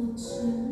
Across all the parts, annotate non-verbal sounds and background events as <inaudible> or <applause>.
我知。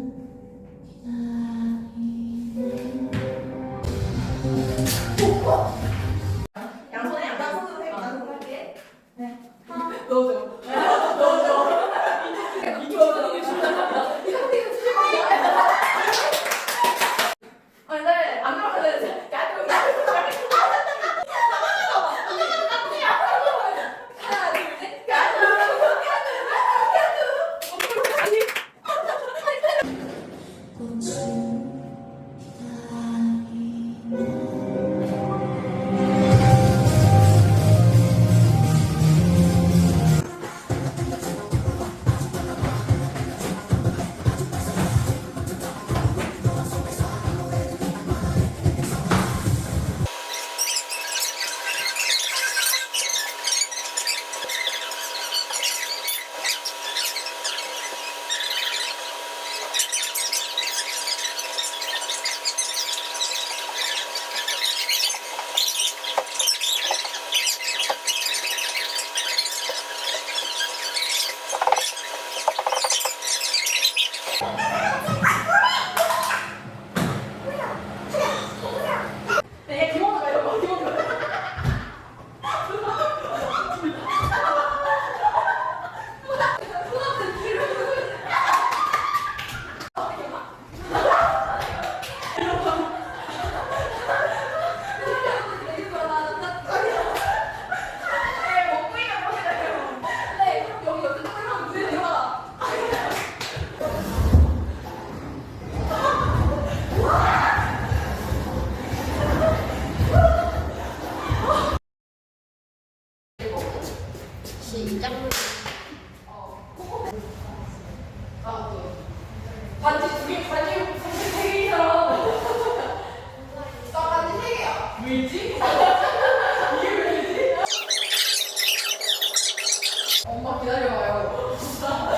어, 기다려봐요.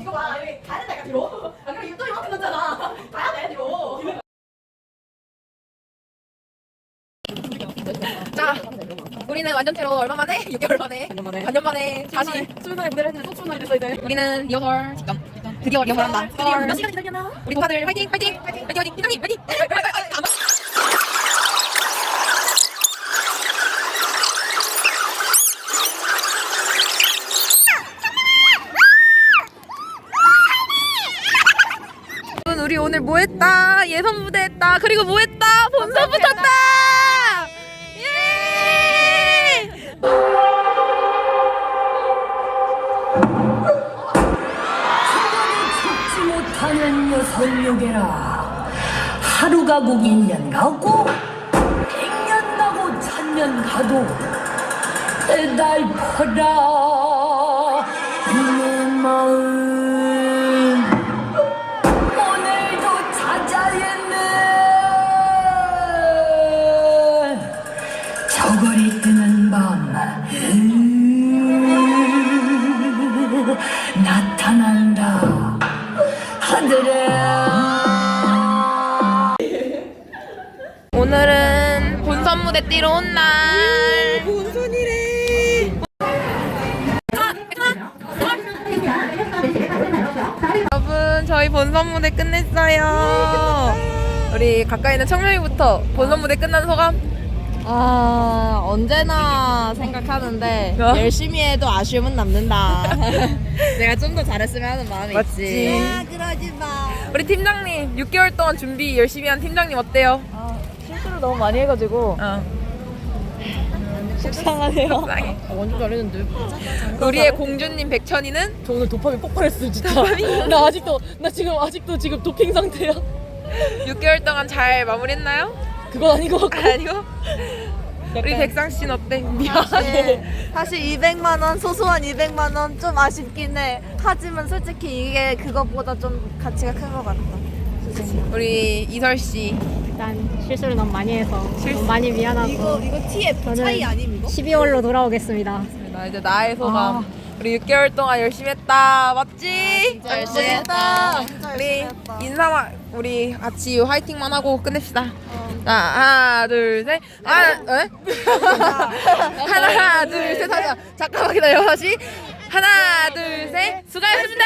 이거 봐 여기 가야 돼 약간 뒤로 아 그럼 입도 이만큼 넣잖아 가야 돼 뒤로 자, 우리는 완전체로 얼마 만에? <laughs> 6개월 만에? 반년 만에. 반년 만에 다시 출근에 무대를 했는데 또 출근하게 됐어 이제. 우리는 리허설 직전. 드디어 리허설한다. 드디어 몇 시간 기다렸나? 우리 고파들 화이팅! 화이팅! 화이팅! 화이팅! 화이팅! 화이팅! 화이팅! 화이팅! 예선 무대 했다. 그리고 뭐 했다? 본선 붙었다. 예! 죽지 못하는 여성욕에라 하루 가 고 1년 가고 100년 가고 1000년 가도 애달퍼라 내 마음 뛰러 온 날. 본선이래. 여러분, 저희 본선 무대 끝냈어요. 우리 가까이 있는 청명이부터 본선 무대 끝난 소감? 아 언제나 생각하는데 어? 열심히 해도 아쉬움은 남는다. <laughs> 내가 좀 더 잘했으면 하는 마음이 맞지. 있지. 그러지 마 우리 팀장님, 6개월 동안 준비 열심히 한 팀장님 어때요? 실수를 너무 많이 해가지고 어, 속상하네요. <laughs> 완전 잘했는데. 우리의 공주님 백천이는 저 오늘 도파민 폭발했어 진짜. <laughs> 나 아직도 나 지금 아직도 지금 도핑 상태야. 6개월 동안 잘 마무리했나요? 그건 아닌 것 같고. 아니고? 우리 백상 씨는 어때? 미안해. 사실 200만 원 소소한 200만 원 좀 아쉽긴 해. 하지만 솔직히 이게 그것보다 좀 가치가 큰 것 같다. 우리 이설 씨. 일단 실수를 너무 많이 해서 실수. 너무 많이 미안하고 이거 TF 차이 아님 이거? 12월로 돌아오겠습니다. 나 이제 나의 소감. 우리 6개월 동안 열심히 했다. 맞지? 열심히 했다. 우리 인사만 우리 같이 화이팅만 하고 끝냅시다. 자, 하나, 둘, 셋. 하나, 에? 하나, 둘, 셋. 하자. 잠깐만 기다려. 다시. 하나, 둘, 셋. 수고하셨습니다.